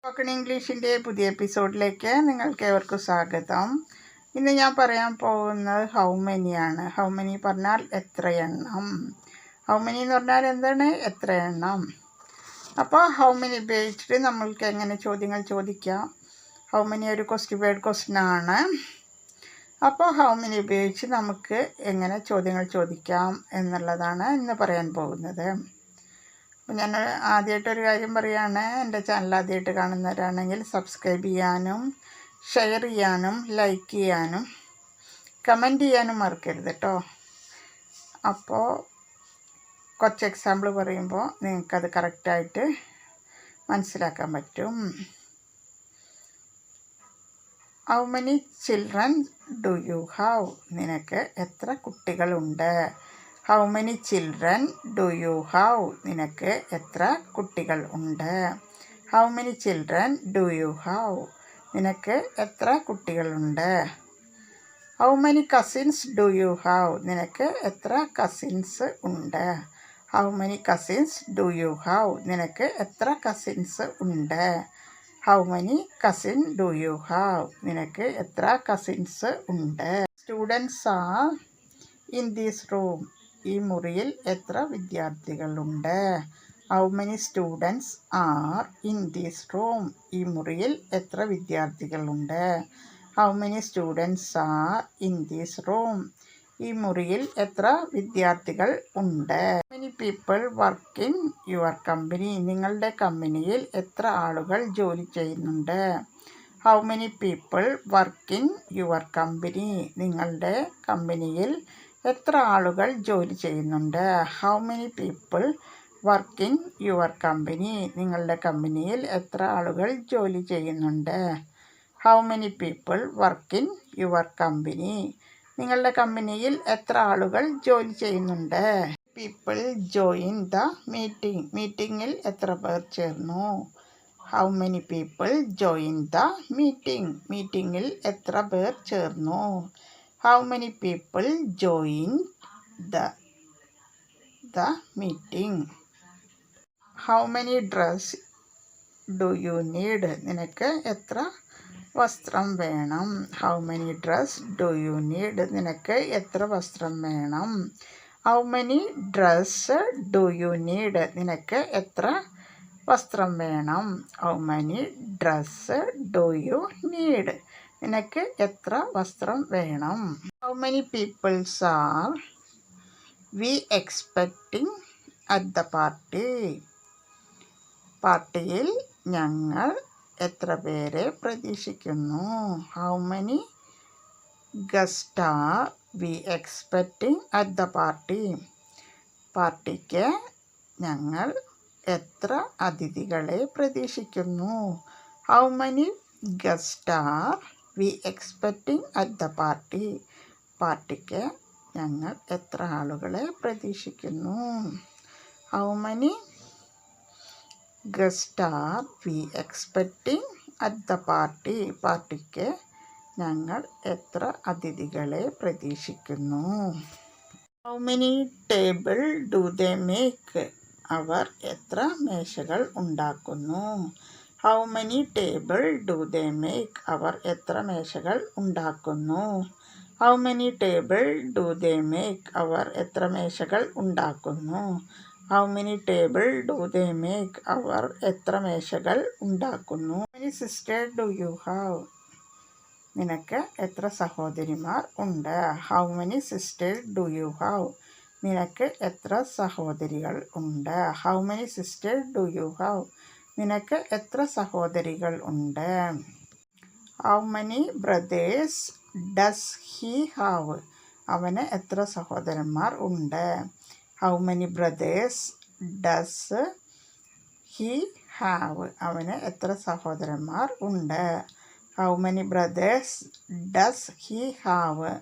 Spoken ഇംഗ്ലീഷിന്റെ പുതിയ എപ്പിസോഡിലേക്ക് നിങ്ങൾക്ക് ഏവർക്കും സ്വാഗതം. ഇന്ന് ഞാൻ പറയാൻ പോകുന്നത് ഹൗ മെനിയാണ് ഹൗ മെനി പറഞ്ഞാൽ എത്ര എണ്ണം ഹൗ മെനി എന്ന് പറഞ്ഞാൽ എന്താണ്? എത്ര എണ്ണം അപ്പോൾ ഹൗ മെനി ഉപയോഗിച്ചിട്ട് നമ്മൾക്ക് എങ്ങനെ ചോദ്യങ്ങൾ ചോദിക്കാം? ഹൗ മെനി ഒരു ക്വസ്റ്റ്യൻ വേർഡ് ക്വസ്റ്റ്യൻ ആണ്. അപ്പോൾ ഹൗ മെനി ഉപയോഗിച്ച് നമുക്ക് എങ്ങനെ ചോദ്യങ്ങൾ ചോദിക്കാം എന്നുള്ളതാണ് ഇന്ന് പറയാൻ പോകുന്നത്. അപ്പോൾ ഞാൻ ആദ്യമായിട്ടൊരു കാര്യം പറയുകയാണ് എന്റെ ചാനൽ ആദ്യമായിട്ട് കാണുന്നവരാണെങ്കിൽ സബ്സ്ക്രൈബ് ചെയ്യാനും ഷെയർ ചെയ്യാനും ലൈക്ക് ചെയ്യാനും കമന്റ് ചെയ്യാനും മറക്കരുത് കേട്ടോ അപ്പോൾ കുറച്ച് എക്സാമ്പിൾ പറയുമ്പോൾ നിങ്ങൾക്കത് കറക്റ്റായിട്ട് മനസ്സിലാക്കാൻ പറ്റും. How many children do you have നിനക്ക് എത്ര കുട്ടികളുണ്ട്? How many children do you how നിനക്ക് എത്ര കുട്ടികൾ ഉണ്ട്? How many children do you how നിനക്ക് എത്ര കുട്ടികളുണ്ട് how many cousins do you how നിനക്ക് എത്ര കസിൻസ് ഉണ്ട്? How many cousins do you how നിനക്ക് എത്ര കസിൻസ് ഉണ്ട്? How many cousin do you how നിനക്ക് എത്ര കസിൻസ് ഉണ്ട്? സ്റ്റുഡൻസ് ആ ഇൻ ദീസ് റൂം ഈ മുറിയിൽ എത്ര വിദ്യാർത്ഥികളുണ്ട്? How many students are in these room ഈ മുറിയിൽ എത്ര വിദ്യാർത്ഥികളുണ്ട്? How many students are in these room ഈ മുറിയിൽ എത്ര വിദ്യാർത്ഥികൾ ഉണ്ട്? Many people work in your company നിങ്ങളുടെ കമ്പനിയിൽ എത്ര ആളുകൾ ജോലി ചെയ്യുന്നുണ്ട്? How many people work in your company നിങ്ങളുടെ കമ്പനിയിൽ എത്ര ആളുകൾ ജോലി ചെയ്യുന്നുണ്ട്? How many people work in your company നിങ്ങളുടെ കമ്പനിയിൽ എത്ര ആളുകൾ ജോലി ചെയ്യുന്നുണ്ട്? How many people work in your company നിങ്ങളുടെ കമ്പനിയിൽ എത്ര ആളുകൾ ജോലി ചെയ്യുന്നുണ്ട്? പീപ്പിൾ ജോയിൻ ദ മീറ്റിംഗ് മീറ്റിങ്ങിൽ എത്ര പേർ ചേർന്നു? How many people join the meeting മീറ്റിങ്ങിൽ എത്ര പേർ ചേർന്നു? How many people join the the meeting how many dress do you need നിനക്ക് എത്ര വസ്ത്രം വേണം? How many dress do you need നിനക്ക് എത്ര വസ്ത്രം വേണം? How many dress do you need നിനക്ക് എത്ര വസ്ത്രം വേണം? How many dress do you need നിനക്ക് എത്ര വസ്ത്രം വേണം? How many peoples are we expecting at the party പാർട്ടിയിൽ ഞങ്ങൾ എത്ര പേരെ പ്രതീക്ഷിക്കുന്നു? How many guest are we expecting at the party പാർട്ടിക്ക് ഞങ്ങൾ എത്ര അതിഥികളെ പ്രതീക്ഷിക്കുന്നു? How many guest are we expecting at the party. പാർട്ടിക്ക് ഞങ്ങൾ എത്ര ആളുകളെ പ്രതീക്ഷിക്കുന്നു? How many guest are we expecting at the party പാർട്ടിക്ക് ഞങ്ങൾ എത്ര അതിഥികളെ പ്രതീക്ഷിക്കുന്നു? How many table do they make അവർ എത്ര മേശകൾ ഉണ്ടാക്കുന്നു? How many table do they make അവർ എത്ര മേശകൾ ഉണ്ടാക്കുന്നു? How many table do they make അവർ എത്ര മേശകൾ ഉണ്ടാക്കുന്നു? How many table do they make അവർ എത്ര മേശകൾ ഉണ്ടാക്കുന്നു? Many sister do you have നിനക്ക് എത്ര സഹോദരിമാർ ഉണ്ട്? How many sister do you have നിനക്ക് എത്ര സഹോദരികൾ ഉണ്ട്? How many sister do you have നിനക്ക് എത്ര സഹോദരികൾ ഉണ്ട്? How many brothers does he have അവന് എത്ര സഹോദരന്മാർ ഉണ്ട്? How many brothers does he have അവന് എത്ര സഹോദരന്മാർ ഉണ്ട്? How many brothers does he have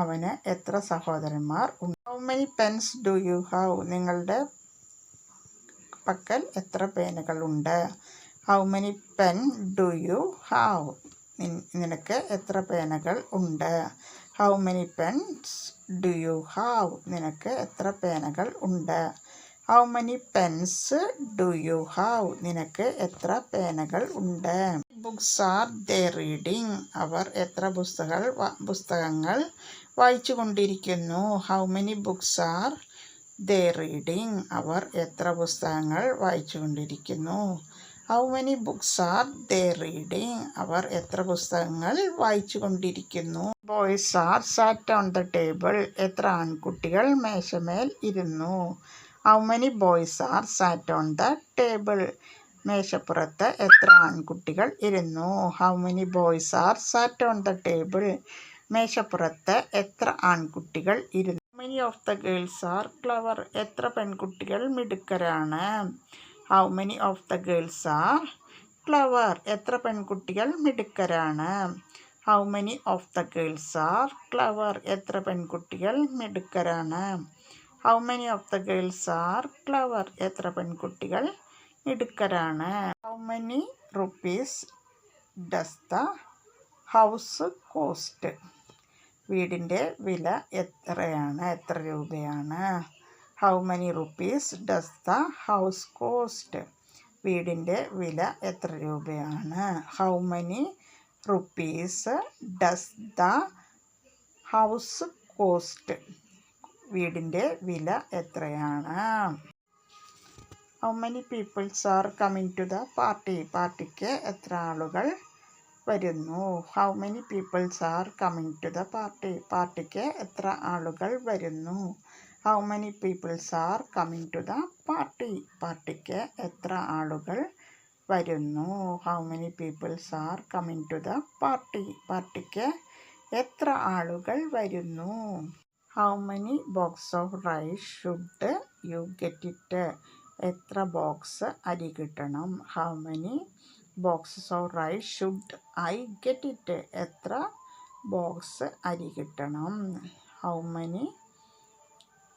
അവന് എത്ര സഹോദരന്മാർ ഉണ്ട്? How many pens do you have നിങ്ങളുടെ പക്കൽ എത്ര പേനകളുണ്ട്? How many pen do you have നിനക്ക് എത്ര പേനകൾ ഉണ്ട്? How many pens do you have നിനക്ക് എത്ര പേനകൾ ഉണ്ട്? How many pens do you have നിനക്ക് എത്ര പേനകൾ ഉണ്ട്? ബുക്സ് ആർ ദേ റീഡിങ് അവർ എത്ര പുസ്തകങ്ങൾ പുസ്തകങ്ങൾ വായിച്ചു കൊണ്ടിരിക്കുന്നു how many books are they reading. അവർ എത്ര പുസ്തകങ്ങൾ വായിച്ചു കൊണ്ടിരിക്കുന്നു how many books are they reading? അവർ എത്ര പുസ്തകങ്ങൾ വായിച്ചു കൊണ്ടിരിക്കുന്നു boys are sat on the table. എത്ര ആൺകുട്ടികൾ മേശമേൽ ഇരുന്നു? How many boys are sat on the table. മേശപ്പുറത്ത് എത്ര ആൺകുട്ടികൾ ഇരുന്നു? How many boys are sat on the table. മേശപ്പുറത്ത് എത്ര ആൺകുട്ടികൾ ഇരുന്നു? Of the girls are clever എത്ര പെൺകുട്ടികൾ മിടുക്കരാണ്? How many of the girls are clever എത്ര പെൺകുട്ടികൾ മിടുക്കരാണ്? How many of the girls are clever എത്ര പെൺകുട്ടികൾ മിടുക്കരാണ്? How many of the girls are clever എത്ര പെൺകുട്ടികൾ മിടുക്കരാണ്? How many rupees does the house cost വീടിന്റെ വില എത്രയാണ്? എത്ര രൂപയാണ്? How many rupees does the house cost വീടിന്റെ വില എത്ര രൂപയാണ്? How many rupees does the house cost വീടിന്റെ വില എത്രയാണ്? How many peoples are coming to the party പാർട്ടിക്ക് എത്ര ആളുകൾ വരുന്നു. How many peoples are coming to the party പാർട്ടിക്ക് എത്ര ആളുകൾ വരുന്നു? How many peoples are coming to the party പാർട്ടിക്ക് എത്ര ആളുകൾ വരുന്നു? How many peoples are coming to the party പാർട്ടിക്ക് എത്ര ആളുകൾ വരുന്നു? How many box of rice should you get it എത്ര ബോക്സ് അരി കിട്ടണം? How many boxes of rice should I get it എത്ര ബോക്സ് അരി കിട്ടണം? How many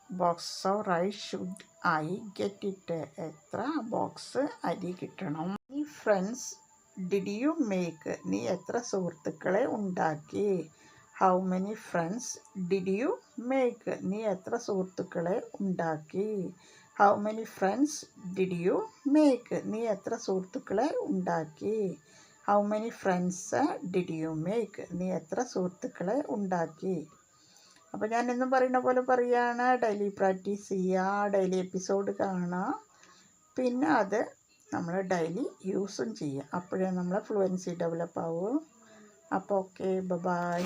box of rice should I get it എത്ര ബോക്സ് അരി കിട്ടണം? നീ ഫ്രണ്ട്സ് ഡിഡ് യു മേക്ക് നീ എത്ര സുഹൃത്തുക്കളെ ഉണ്ടാക്കി? How many friends did you make നീ എത്ര സുഹൃത്തുക്കളെ ഉണ്ടാക്കി? How many friends did you make നീ എത്ര സുഹൃത്തുക്കളെ ഉണ്ടാക്കി? How many friends did you make നീ എത്ര സുഹൃത്തുക്കളെ ഉണ്ടാക്കി? അപ്പോൾ ഞാൻ എന്നും പറയുന്ന പോലെ പറയുകയാണ് ഡെയിലി പ്രാക്ടീസ് ചെയ്യുക ഡെയിലി എപ്പിസോഡ് കാണുക പിന്നെ അത് നമ്മൾ ഡെയിലി യൂസും ചെയ്യുക അപ്പോഴേ നമ്മളെ ഫ്ലുവൻസി ഡെവലപ്പ് ആവും. അപ്പോൾ ഓക്കെ ബൈ